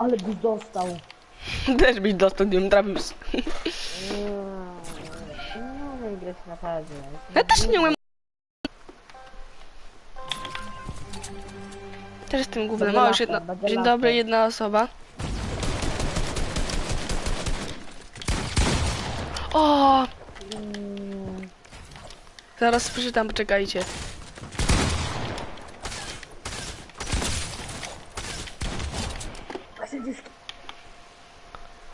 Ale byś dostał. Też byś dostał, wiem, trafił. z- No, nie grać na padzie. Ja też nie umiem. Też jestem głównym. O, już jedna. Dzień dobry, jedna osoba. O! Zaraz przeczytam, poczekajcie.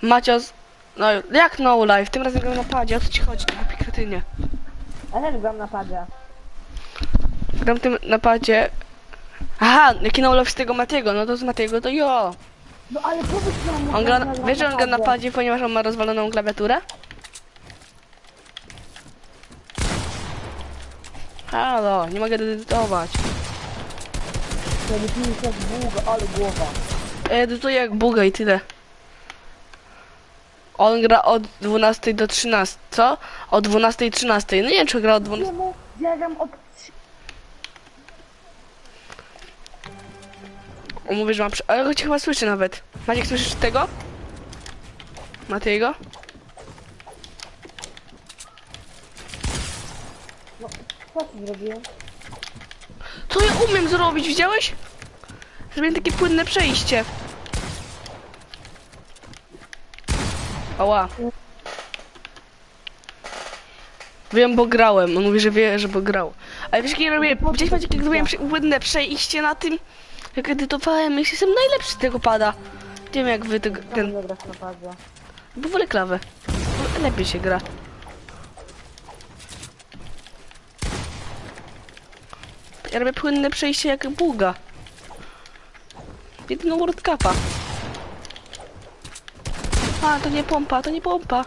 Macios... No, jak no live? Tym razem gram na padzie, o co ci chodzi, ty głupi kretynie? Ja też gram na padzie. Gram tym na padzie... Aha, jaki no live z tego Matiego, no to z Matiego to jo. No ale powiedz nam. On gra, na- wiesz, że on gra na padzie, ponieważ on ma rozwaloną klawiaturę? Halo, nie mogę edytować. Wtedy piłka długo, ale głowa. Edytuję jak buga i tyle. On gra od 12 do 13, co? O 12 i 13. No nie wiem, czy gra od 12. Czemu? Ja gram od... On mówi, że mam... Przy... Ale go cię chyba słyszy nawet. Maciek, słyszysz tego? Matejego? Co ci zrobiłem? Co ja umiem zrobić, widziałeś? Zrobiłem takie płynne przejście. Ała. Wiem, bo grałem. On mówi, że wie, że bo grał. Ale wiesz, jakie robię... Gdzieś macie, zrobiłem prze- płynne przejście na tym, jak edytowałem, jeśli jestem najlepszy z tego pada. Nie wiem, jak wy tego... Ten... Bo wolę klawę. Lepiej się gra. Ja robię płynne przejście jak buga. Jedyną World Cupa. A, to nie pompa, to nie pompa.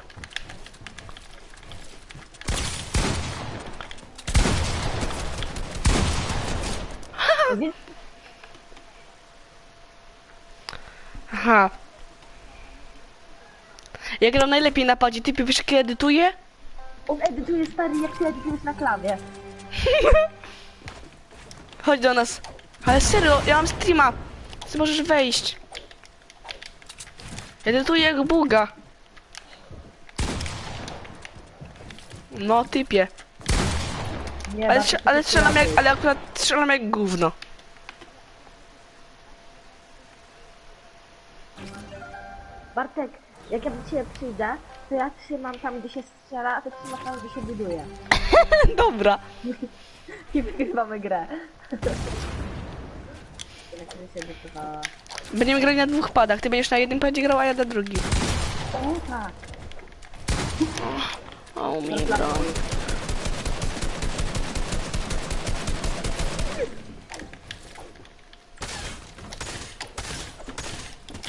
Aha. Ja gram najlepiej na padzie. Ty wiesz, jak ja edytuję? On edytuje stary jak ty edytujesz na klawie. Chodź do nas. Ale serio, ja mam streama. Ty możesz wejść. Edytuję jak buga. No, typie. Nie, Ale, strze- ale strzelam jak, ale akurat strzelam jak gówno. Bartek, jak ja do ciebie przyjdę, to ja trzymam tam, gdzie się strzela, a ty trzymasz tam, gdzie się buduje. Dobra. I wygrywamy grę. Się. Będziemy grać na dwóch padach. Ty będziesz na jednym padzie grał, a ja na drugim. O tak. O, mi broń.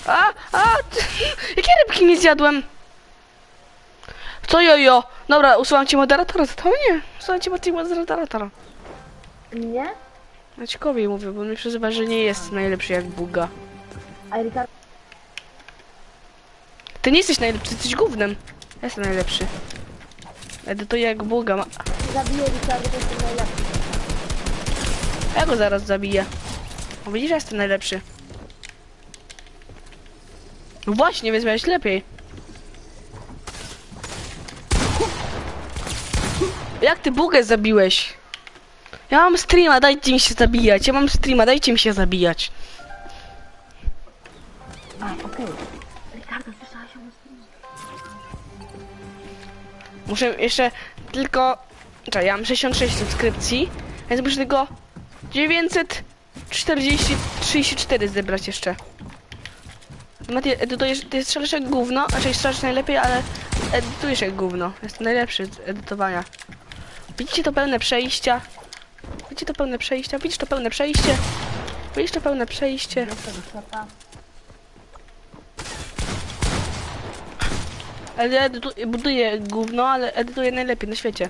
A, a, jakie rybki nie zjadłem? Co jojo? Dobra, usuwam ci moderatora, to nie. Usuwam ci moderatora. Nie? Maćkowi mówię, bo mi przyzywa, że nie jest najlepszy jak buga. A Ricardo, Ty nie jesteś najlepszy, ty jesteś gównem. Ja jestem najlepszy. Edytuję jak buga. Ma... zabije Ricardo, to jest najlepszy. Ja go zaraz zabiję. O, widzisz, ja jestem najlepszy. No właśnie, więc miałeś lepiej. Jak ty bugę zabiłeś? Ja mam streama, dajcie mi się zabijać. Ja mam streama, dajcie mi się zabijać. A, okej. Ricardo, słyszałaś o nas? Muszę jeszcze tylko... Czekaj, ja mam 66 subskrypcji, więc muszę tylko 940, 34 zebrać jeszcze. Mati, edytujesz, ty strzelasz jak gówno, znaczy strzelasz najlepiej, ale edytujesz jak gówno. Jest najlepszy z edytowania. Widzicie to pełne przejścia? Widzicie to pełne przejścia? Widzisz to pełne przejście? Widzisz to pełne przejście? Ale ja edytu- buduję gówno, ale edytuję najlepiej na świecie.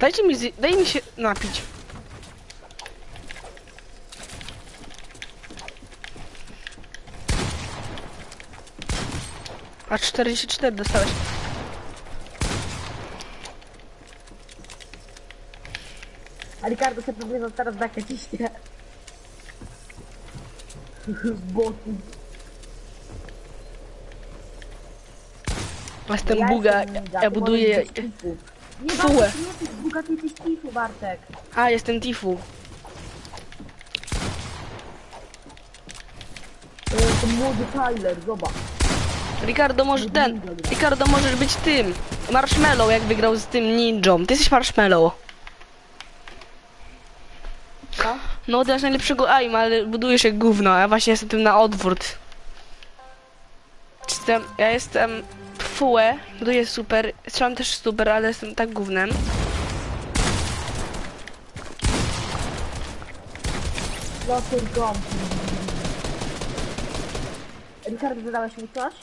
Dajcie mi, daj mi się napić. A 44 dostałeś. A Ricardo się próbuje teraz bekę ciśnie. Boty. Jestem Ja buga, jestem ninja, ja ty buduję... możesz być tifu. Nie, Fułę. Bartek, nie jesteś buga, ty jesteś tifu, Bartek. A, jestem Tifu. To jest ten młody Tyler, zobacz. Ricardo, może ten... Ricardo, możesz być tym. Marshmallow, jak wygrał z tym ninją. Ty jesteś Marshmallow. Co? No, dasz najlepszego aim, ale budujesz jak gówno, ja właśnie jestem tym na odwrót. Jestem, ja jestem fułę, buduję super, strzelam też super, ale jestem tak gównem. Ricardo, zadałeś mi coś?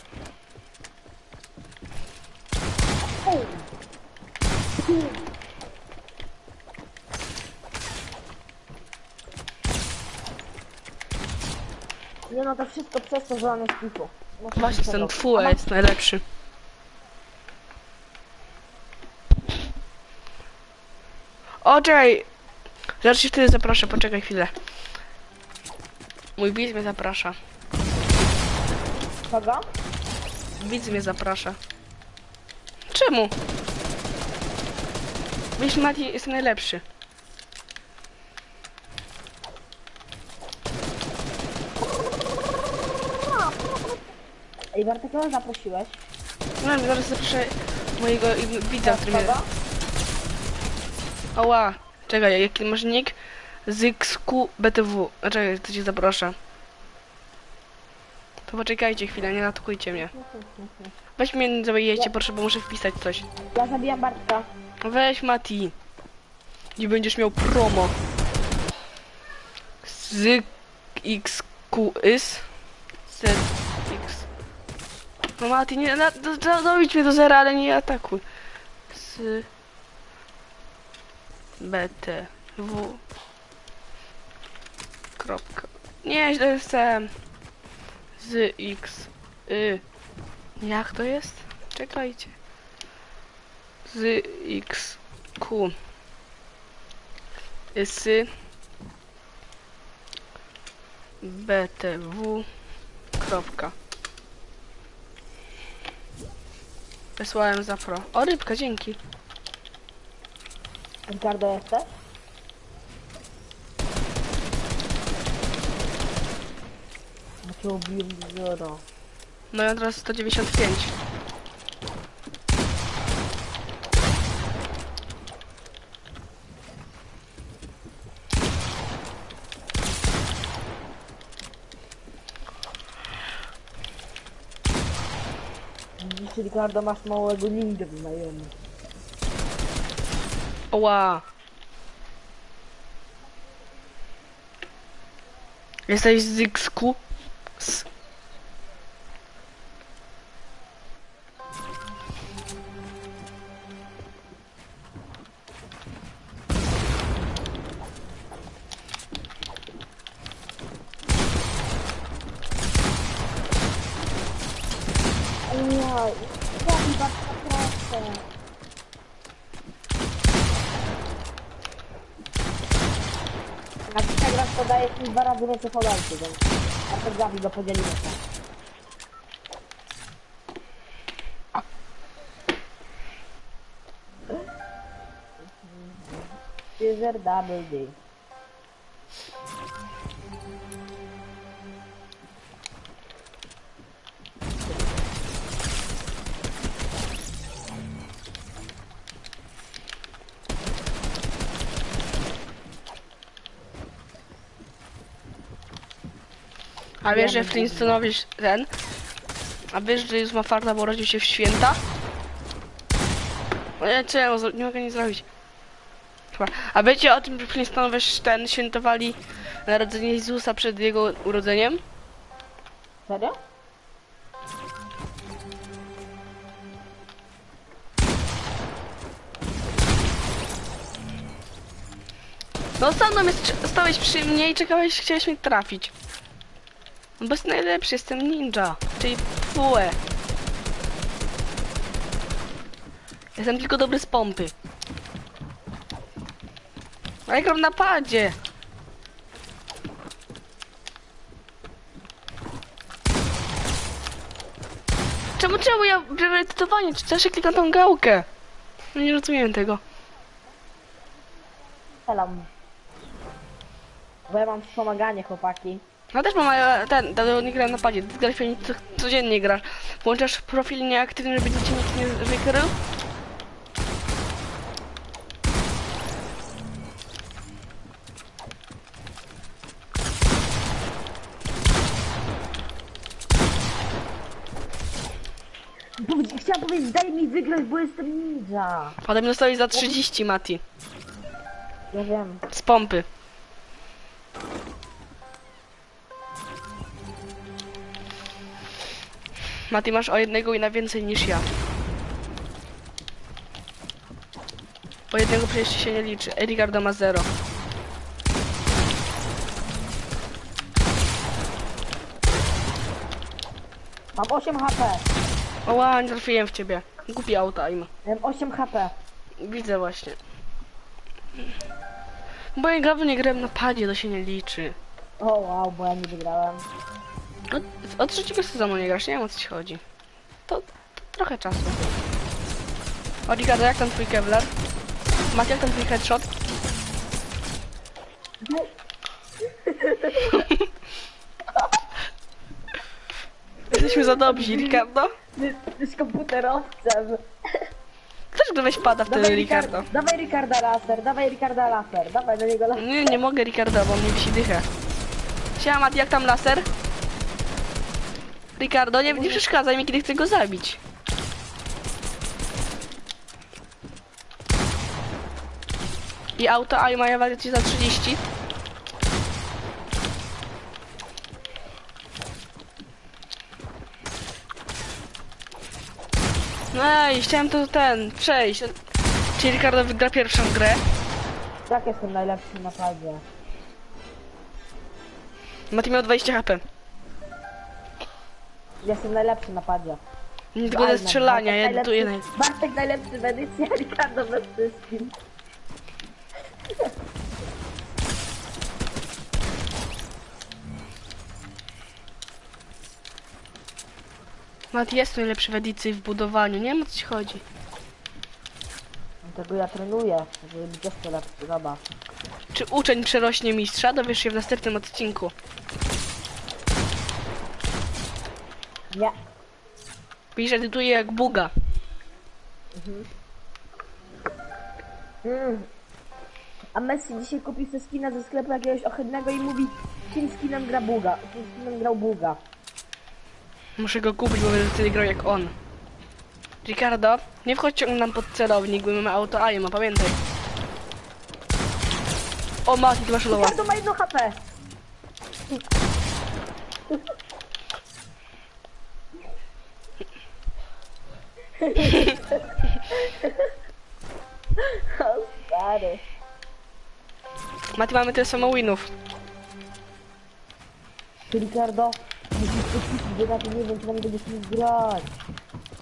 Ej. Nie no, to wszystko przez to, że on jest. Muszę Właśnie jestem tego. jest najlepszy. O, czekaj! Zaraz się wtedy zaproszę, poczekaj chwilę. Mój widz mnie zaprasza. Kogo? Widz mnie zaprasza. Czemu? Wiesz, Mati, jest najlepszy. Ej, Bartek, kogo zaprosiłeś? No, zaraz zaproszę mojego widza, który mnie... Oła, czekaj, jaki masz nick? ZXQ BTW. Czekaj, to cię zaproszę. To poczekajcie chwilę, nie natkujcie mnie. Weź mnie, nie zabijajcie, proszę, bo muszę wpisać coś. Ja zabijam Bartka. Weź Mati. Nie będziesz miał promo. ZXQ is. ZX. No Mati, nie, na, do, do, dobić mnie do zera, ale nie atakuj. Z... BTW. Kropka. Nie, źle jestem. Z X. Y. Jak to jest? Czekajcie. Z X. Q. Sy. BTW. Kropka. Wysłałem za pro. O, rybka, dzięki. Ricardo jesteś? Ubiłem zero. No ja teraz 195. Widzisz, Ricardo, masz małego ninja w. Oła. Jesteś z? Jak przegrasz, to dajesz mi dwa razy więcej podajcie, więc Bartek zabij, go podzielimy. User double D. A wiesz, że Flintstonowisz ten? A wiesz, że już ma farta, bo urodził się w święta? No ja zro- nie mogę nic zrobić. Chyba. A wiecie o tym, że Flintstonowisz ten świętowali narodzenie Jezusa przed jego urodzeniem? Serio? No mnie strz- stałeś przy mnie i czekałeś, chciałeś mnie trafić. No bo jest najlepszy, jestem ninja, czyli fułę. Jestem tylko dobry z pompy. A ja gram na padzie. Czemu czemu ja biorę edytowanie? Czy też klikam tą gałkę? No nie rozumiem tego. Strzelam. Bo ja mam wspomaganie, chłopaki. No też mam ale ten, dlatego nie gram na padzie. Grasz codziennie grasz. Włączasz profil nieaktywny, żeby cię nikt nie wykrył. Chciałam powiedzieć, daj mi wygrać, bo jestem ninja. Potem dostałeś za 30, Mati. Ja wiem. Z pompy. Mati, masz o jednego i na więcej niż ja. O jednego przecież się nie liczy. Ricardo ma zero. Mam 8 HP. Oła, nie trafiłem w ciebie. Głupi auto, im. Mam 8 HP. Widzę właśnie. Bo ja dawno nie grałem na padzie, to się nie liczy. O wow, bo ja nie wygrałem. Od, od trzeciego sezonu nie grasz, nie wiem o co ci chodzi. To, to trochę czasu. O Ricardo, jak tam twój Kevlar? Macie jak tam twój headshot? Jesteśmy za dobrzy, Ricardo. Jesteś komputerowcem. Też gdybyś pada wtedy, Dawaj, Ricardo. Ricardo. Dawaj Ricarda laser, dawaj Ricarda laser, dawaj do niego laser. Nie, nie mogę, Ricardo, bo mnie wisi dychę. Siema, jak tam laser? Ricardo, nie, nie przeszkadzaj mi, kiedy chcę go zabić. I auto A ma wariacji za 30. No i chciałem to ten, przejść. Czyli Ricardo wygra pierwszą grę. Tak jestem najlepszy na padzie. Mati miał 20 HP. Jestem najlepszy na padzie. Nie tylko do strzelania, ja naj... najlepszy. Bartek najlepszy w edycji, a Ricardo we wszystkim. Mati jest najlepszy w edycji w budowaniu, nie wiem o co ci chodzi. Dlatego ja trenuję, żeby być jeszcze lepszy. Czy uczeń przerośnie mistrza? Dowiesz się w następnym odcinku. Nie. Pisz, edytuję jak buga. Mm. A Messi dzisiaj kupił sobie skina ze sklepu jakiegoś ohydnego i mówi kim skinem gra Buga, kim skinem grał Buga. Muszę go kupić, bo będę wtedy grał jak on. Ricardo, nie wchodź ciągle nam pod celownik, bo mamy auto A, ma pamiętaj. O, Mati, ty masz loła. Ricardo ma jedno HP. O stary. Mati, mamy tyle samo winów. Ricardo, musisz poćwiczyć, bo na tym nie wiem czy tam będziesz mógł grać.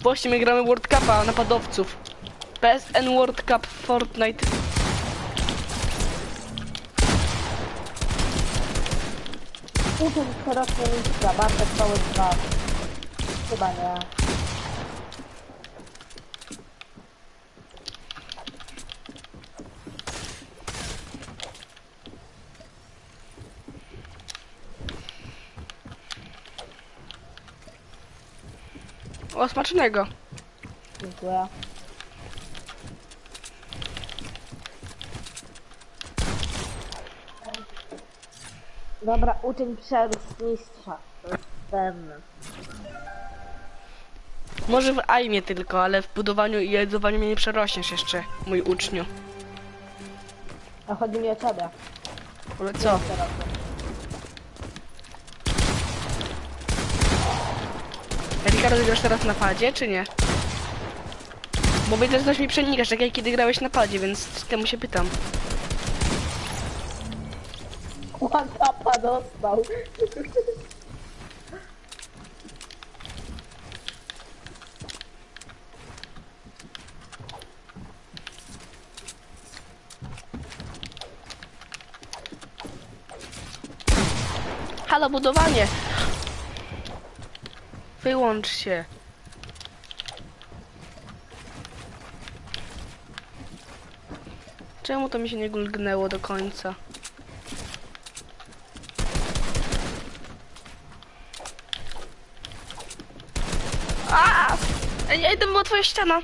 Właśnie my gramy World Cupa napadowców. PSN World Cup Fortnite. Uczeń szerokie mistrza, Bartek cały dwa. Chyba nie. O, smacznego. Dziękuję. Dobra, uczeń przerósł mistrza. To jest pewne. Może w aimie tylko, ale w budowaniu i edowaniu mnie nie przerośniesz jeszcze, mój uczniu. A chodzi mi o ciebie. Ale co? Jajka rozegrasz teraz na padzie, czy nie? Bo widzę, że coś mi przenikasz, tak jak kiedy grałeś na padzie, więc temu się pytam. Łatapa dostał. Halo, budowanie! Wyłącz się. Czemu to mi się nie gulgnęło do końca? A! Ej, ej, to była twoja ściana.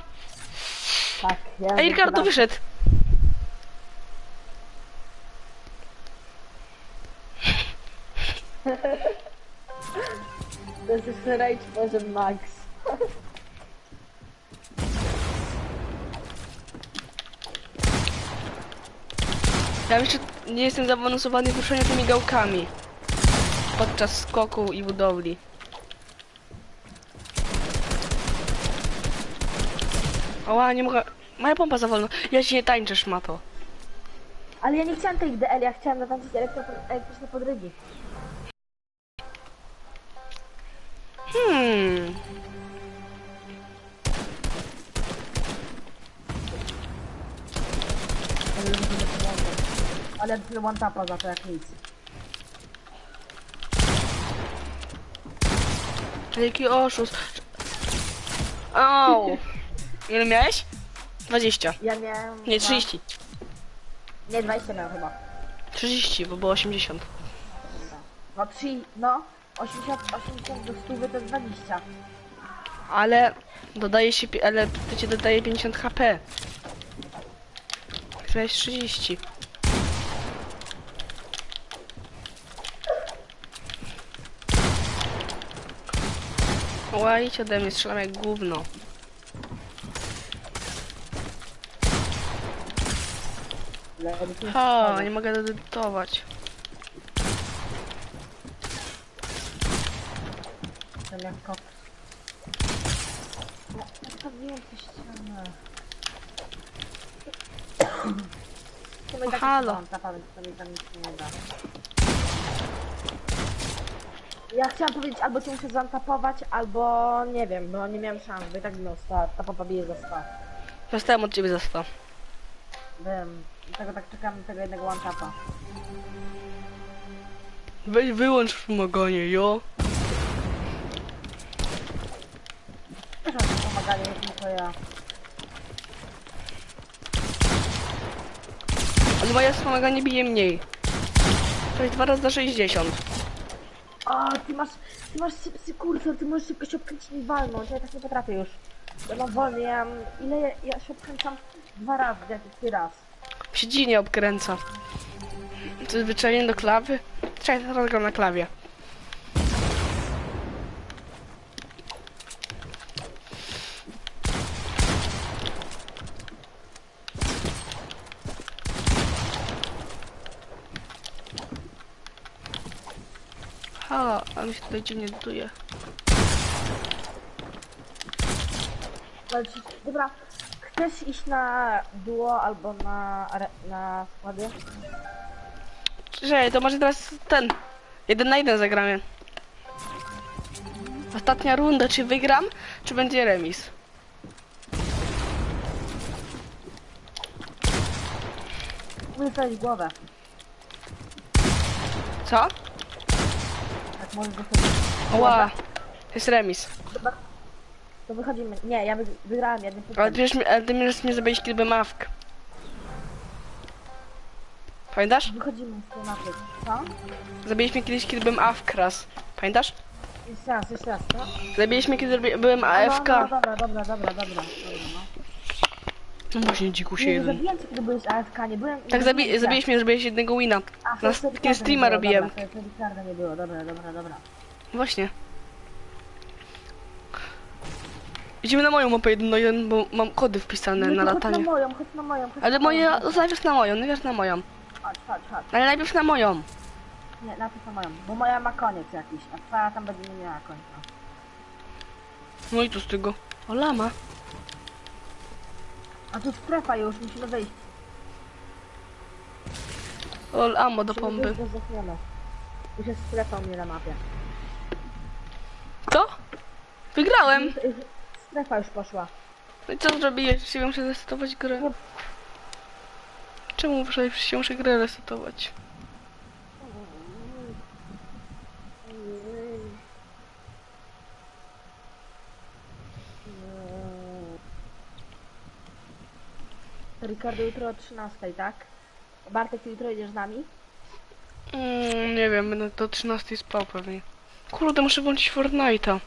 Tak, ja Ej, Ricardo wyszedł. Rage poziom max. Ja jeszcze nie jestem zaawansowany w ruszaniu tymi gałkami. Podczas skoku i budowli. Oła, nie mogę... Moja pompa za wolno. Ja ci nie tańczę, szmato. Ale ja nie chciałam tej DL, ja chciałam nawalczyć elektro, elektryczne podrygi. Hmm. Ale one tapa za to jak nic. Jaki oszust. Au. Ile miałeś? 20. Ja miałem... Nie, chyba- 30. Nie, 20 miałem chyba. 30, bo było 80. No 3, no. 80, 80 do 100 to jest 20. Ale dodaje się, pi- ale to ci dodaje 50 HP. Miałeś 30. Łajcie ode mnie, strzelam jak gówno. Ja nic nie mogę doedytować. Jak kot. No, tę ścianę. Chyba i tak halo. mam to mi tam nic nie da. Ja chciałam powiedzieć, albo cię muszę zantapować, albo nie wiem, bo nie miałem szans, bo i tak no, sta, ta popa bije za 100. Dostałem od ciebie za 100. Wiem, dlatego tak czekam na tego jednego one tapa. Weź wyłącz wspomaganie, jo. Też mam pomaganie, nie tylko ja. Ale moje wspomaganie bije mniej. To jest 2 razy za 60. O, ty masz, ty masz szybszy kursor, ty możesz szybko się obkręcić i walnąć, ja tak nie potrafię już. Ja mam wolny, ja mam, ile ja, ja się obkręcam dwa razy, jak ty raz. się dziwnie obkręca. Zwyczajnie do klawy? Czekaj, teraz gram na klawie. Halo, a mi się tutaj dziwnie. Ale ci, dobra, chcesz iść na duo albo na, are- na składy? Czekaj, to może teraz ten. Jeden na jeden zagramy. Ostatnia runda, czy wygram, czy będzie remis? Możesz dać głowę, Co? Możesz wychodzić. Ła, jest remis. Dobra, to wychodzimy. Nie, ja wy, wygrałem jednym Ale punktem. mi- ale ty możesz mnie zabić, kiedy mawk. Pamiętasz? Wychodzimy z tej mapy. Co? Zabiliśmy kiedyś, kiedy byłem AFK raz. Pamiętasz? Jeszcze raz, jeszcze raz, co? Zabiliśmy, kiedy robi- byłem AFK. No, no, dobra, dobra, dobra, dobra, dobra, no. No właśnie, dzikusie Nie, nie jeden. zabiłem cię, kiedy byłeś AFK, nie byłem... Tak, zabi byłem zabiliśmy, zrobiłeś jednego wina. A, Na, wtedy kiedy streama nie było, robiłem. Dobra, wtedy nie było, dobra, dobra, dobra. Właśnie. Idziemy na moją mapę jeden na jeden, bo mam kody wpisane Nie, na chodź latanie. na moją, chodź na moją, chodź Ale na moje, moją. najpierw na moją, najpierw na moją. Chodź, chodź, chodź. Ale najpierw na moją. Nie, najpierw na moją, bo moja ma koniec jakiś, a twoja tam będzie nie miała końca. No i tu z tego. O, lama. A tu strefa już, musimy wyjść. O, ammo do pompy. Już jest strefa u mnie na mapie. Co? Wygrałem! Już- już Strefa już poszła. No i co zrobiłeś? Się muszę resetować grę. Czemu muszę, się muszę grę resetować? To Ricardo jutro o 13, tak? Bartek, ty jutro jedziesz z nami? Mm, nie wiem, będę do 13 spał pewnie. Kurde, muszę włączyć Fortnite'a.